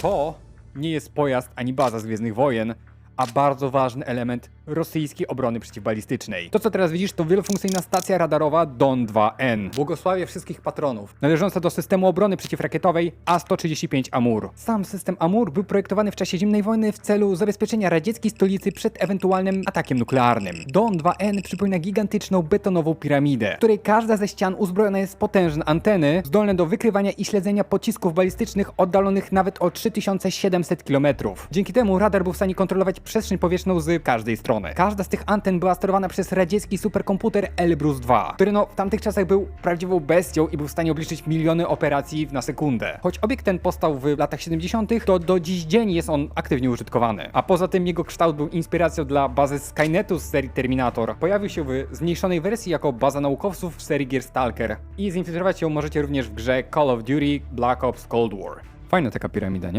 To nie jest pojazd ani baza z Gwiezdnych Wojen, a bardzo ważny element rosyjskiej obrony przeciwbalistycznej. To, co teraz widzisz, to wielofunkcyjna stacja radarowa Don-2N. Błogosławię wszystkich patronów. Należąca do systemu obrony przeciwrakietowej A-135 Amur. Sam system Amur był projektowany w czasie zimnej wojny w celu zabezpieczenia radzieckiej stolicy przed ewentualnym atakiem nuklearnym. Don-2N przypomina gigantyczną betonową piramidę, w której każda ze ścian uzbrojona jest w potężne anteny, zdolne do wykrywania i śledzenia pocisków balistycznych oddalonych nawet o 3700 km. Dzięki temu radar był w stanie kontrolować przestrzeń powietrzną z każdej strony. Każda z tych anten była sterowana przez radziecki superkomputer Elbrus II, który no w tamtych czasach był prawdziwą bestią i był w stanie obliczyć miliony operacji na sekundę. Choć obiekt ten powstał w latach 70., to do dziś dzień jest on aktywnie użytkowany. A poza tym jego kształt był inspiracją dla bazy Skynetu z serii Terminator. Pojawił się w zmniejszonej wersji jako baza naukowców w serii Gear Stalker. I zinfiltrować ją możecie również w grze Call of Duty Black Ops Cold War. Fajna taka piramida, nie?